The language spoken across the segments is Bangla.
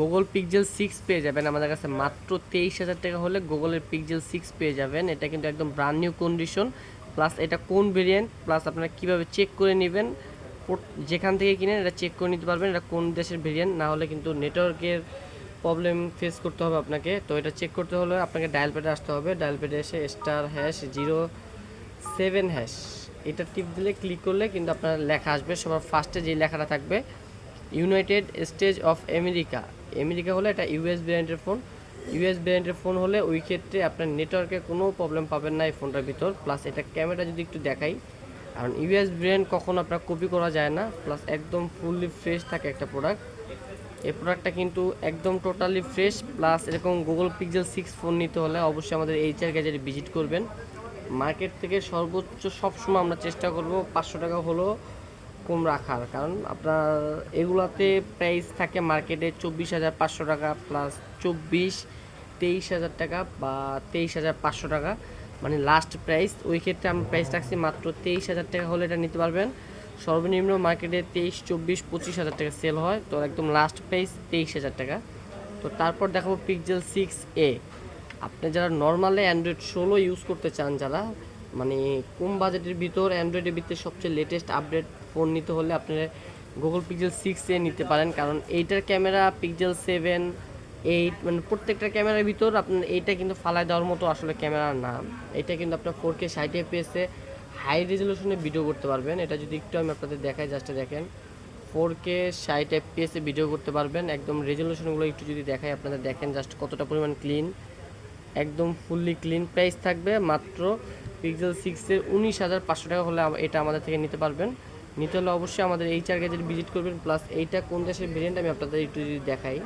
গুগল পিকজেল সিক্স পেয়ে যাবেন আমাদের কাছে মাত্র তেইশ হাজার টাকা হলে গুগলের পিকজেল সিক্স পেয়ে যাবেন। এটা কিন্তু একদম ব্রান্ড নিউ কন্ডিশন প্লাস এটা কোন ভেরিয়েন্ট প্লাস আপনারা কীভাবে চেক করে নেবেন যেখান থেকে কিনেন এটা চেক করে নিতে পারবেন, এটা কোন দেশের ভেরিয়েন্ট না হলে কিন্তু নেটওয়ার্কের প্রবলেম ফেস করতে হবে আপনাকে। তো এটা চেক করতে হলে আপনাকে ডায়াল প্যাডে আসতে হবে। ডায়াল প্যাডে এসে star hash zero seven hash এটা টিপ দিলে ক্লিক করলে কিন্তু আপনার লেখা আসবে। সবার ফার্স্টে যে লেখাটা থাকবে united states of America America হলে এটা ইউএস ব্র্যান্ডের ফোন। ইউএস ব্র্যান্ডের ফোন হলে ওই ক্ষেত্রে আপনার নেটওয়ার্কে কোনো প্রবলেম পাবেন না এই ফোনটার ভিতর। প্লাস এটা ক্যামেরা যদি একটু দেখাই, কারণ ইউএস ব্র্যান্ড কখনো আপনার কপি করা যায় না। প্লাস একদম ফুললি ফ্রেশ থাকে একটা প্রোডাক্ট। এই প্রোডাক্টটা কিন্তু একদম টোটালি ফ্রেশ। প্লাস এরকম গুগল পিক্সেল সিক্স ফোন নিতে হলে অবশ্যই আমাদের এইচআর গ্যাজেট ভিজিট করবেন। মার্কেট থেকে সর্বোচ্চ সবসময় আমরা চেষ্টা করব পাঁচশো টাকা হলেও কম রাখার, কারণ আপনার এগুলাতে প্রাইস থাকে মার্কেটে চব্বিশ হাজার পাঁচশো টাকা প্লাস চব্বিশ, তেইশ হাজার টাকা বা তেইশ হাজার পাঁচশো টাকা। মানে লাস্ট প্রাইস ওই ক্ষেত্রে আমি প্রাইস রাখছি মাত্র তেইশ হাজার টাকা হলে এটা নিতে পারবেন। সর্বনিম্ন মার্কেটে তেইশ, চব্বিশ, পঁচিশ হাজার টাকা সেল হয়। তো একদম লাস্ট প্রাইস তেইশ হাজার টাকা। তো তারপর দেখাবো পিকজেল সিক্স এ আপনি যারা নর্মালে অ্যান্ড্রয়েড ষোলো ইউজ করতে চান, যারা মানে কম বাজেটের ভিতর অ্যান্ড্রয়েডের ভিতরে সবচেয়ে লেটেস্ট আপডেট ফোন নিতে হলে আপনারা গুগল পিক্সেল সিক্স এ নিতে পারেন। কারণ এইটার ক্যামেরা পিক্সেল সেভেন এইট মানে প্রত্যেকটা ক্যামেরার ভিতর আপনার এইটা কিন্তু ফালায় দেওয়ার মতো আসলে ক্যামেরা না। এটা কিন্তু আপনার ফোর কে ষাট এফপিএসে হাই রেজলিউশনে ভিডিও করতে পারবেন। এটা যদি একটু আমি আপনাদের দেখাই জাস্ট দেখেন। ফোর কে ষাট এফপিএসে ভিডিও করতে পারবেন। একদম রেজলিউশনগুলো একটু যদি দেখাই, আপনাদের দেখেন জাস্ট কতটা পরিমাণ ক্লিন একদম ফুললি ক্লিন প্রাইস থাকবে, মাত্র পিক্সেল সিক্সের উনিশ হাজার পাঁচশো টাকা হলে এটা আমাদের থেকে নিতে পারবেন। নিতে হলে অবশ্যই আমাদের এই চার গেজের ভিজিট করবেন প্লাস এইটা কোন দেশের ভেরিয়েন্ট আমি আপনাদের একটু যদি দেখাই।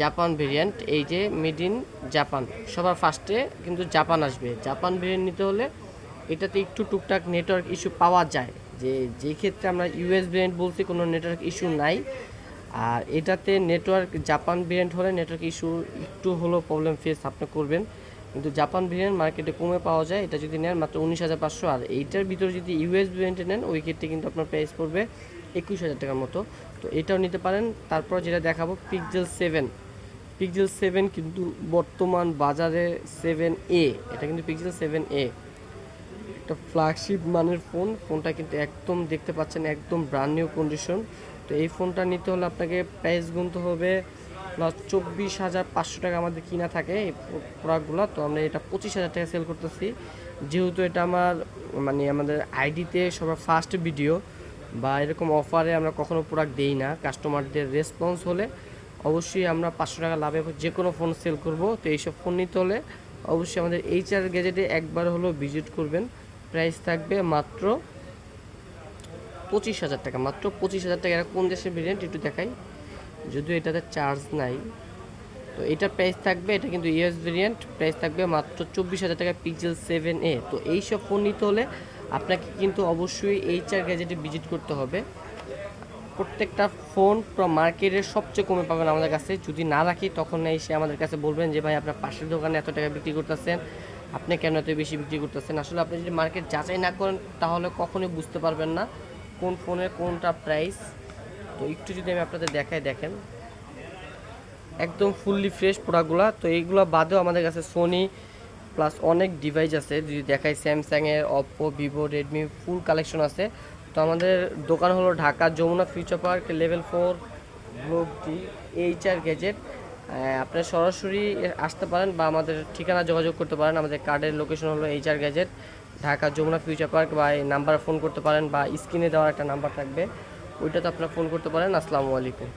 জাপান ভেরিয়েন্ট এই যে মেড ইন জাপান সবার ফার্স্টে কিন্তু জাপান আসবে। জাপান ভেরিয়েন্ট নিতে হলে এটাতে একটু টুকটাক নেটওয়ার্ক ইস্যু পাওয়া যায়। যে যে ক্ষেত্রে আমরা ইউএস ভেরিয়েন্ট বলছি, কোনো নেটওয়ার্ক ইস্যু নাই। আর এটাতে নেটওয়ার্ক জাপান ভেরিয়েন্ট হলে নেটওয়ার্ক ইস্যু একটু হলেও প্রবলেম ফেস আপনি করবেন। কিন্তু জাপান ভেরিয়েন্ট মার্কেটে কমে পাওয়া যায়, এটা যদি নেন মাত্র উনিশ হাজার পাঁচশো। আর এইটার ভিতরে যদি ইউএস ভেরিয়েন্টে নেন, ওই ক্ষেত্রে কিন্তু আপনার প্রাইস পড়বে একুশ হাজার টাকার মতো। তো এটাও নিতে পারেন। তারপর যেটা দেখাবো পিকজেল সেভেন পিকজেল সেভেন কিন্তু বর্তমান বাজারে সেভেন এ এটা কিন্তু পিকজেল সেভেন এ একটা ফ্ল্যাগশিপ মানের ফোন ফোনটা কিন্তু একদম দেখতে পাচ্ছেন, একদম ব্র্যান্ড নিউ কন্ডিশন তো এই ফোনটা নিতে হলে আপনাকে প্রাইস গুনতে হবে চব্বিশ হাজার পাঁচশো টাকা আমাদের কিনা থাকে এই প্রোডাক্টগুলো তো আমরা এটা পঁচিশ হাজার টাকা সেল করতেছি। যেহেতু এটা আমার মানে আমাদের আইডিতে সবার ফার্স্ট ভিডিও বা এরকম অফারে আমরা কখনো প্রোডাক্ট দেই না। কাস্টমারদের রেসপন্স হলে অবশ্যই আমরা পাঁচশো টাকা লাভে যে কোনো ফোন সেল করব। তো এইসব ফোন নিতে হলে অবশ্যই আমাদের এইচআর গ্যাজেটে একবার হলেও ভিজিট করবেন। প্রাইস থাকবে মাত্র পঁচিশ হাজার টাকা। মাত্র পঁচিশ হাজার টাকা। এটা কোন দেশের ভেরিয়েন্ট একটু দেখাই। যদিও এটাতে চার্জ নাই। তো এটার প্রাইস থাকবে, এটা কিন্তু ইউএস ভেরিয়েন্ট প্রাইস থাকবে মাত্র চব্বিশ হাজার টাকা পিক্সেল সেভেন এ তো এইসব ফোন নিতে হলে আপনাকে কিন্তু অবশ্যই এইচআর গ্যাজেটে ভিজিট করতে হবে। প্রত্যেকটা ফোন মার্কেটের সবচেয়ে কমে পাবেন আমাদের কাছে। যদি না রাখি, তখন এসে আমাদের কাছে বলবেন যে, ভাই, আপনার পাশের দোকানে এত টাকা বিক্রি করতেছেন। আপনি কেন এত বেশি বিক্রি করতেছেন? আসলে আপনি যদি মার্কেট যাচাই না করেন, তাহলে কখনোই বুঝতে পারবেন না। কোন ফোনের কোনটা প্রাইস তো একটু যদি আমি আপনাদের দেখাই দেখেন। একদম ফুললি ফ্রেশ প্রোডাক্টগুলো তো এইগুলো বাদেও আমাদের কাছে সোনি প্লাস অনেক ডিভাইস আছে। যদি দেখাই স্যামসাংয়ের Oppo Vivo Redmi full collection আছে। তো আমাদের দোকান হলো Dhaka Jamuna future park level four globe D H R gadget আপনারা সরাসরি আসতে পারেন বা আমাদের ঠিকানা যোগাযোগ করতে পারেন। আমাদের কার্ডের লোকেশন হলো H R gadget Dhaka Jamuna future park বা এই নাম্বারে ফোন করতে পারেন বা স্ক্রিনে দেওয়ার একটা নাম্বার থাকবে। ওইটাতে আপনারা ফোন করতে পারেন। আসসালামু আলাইকুম।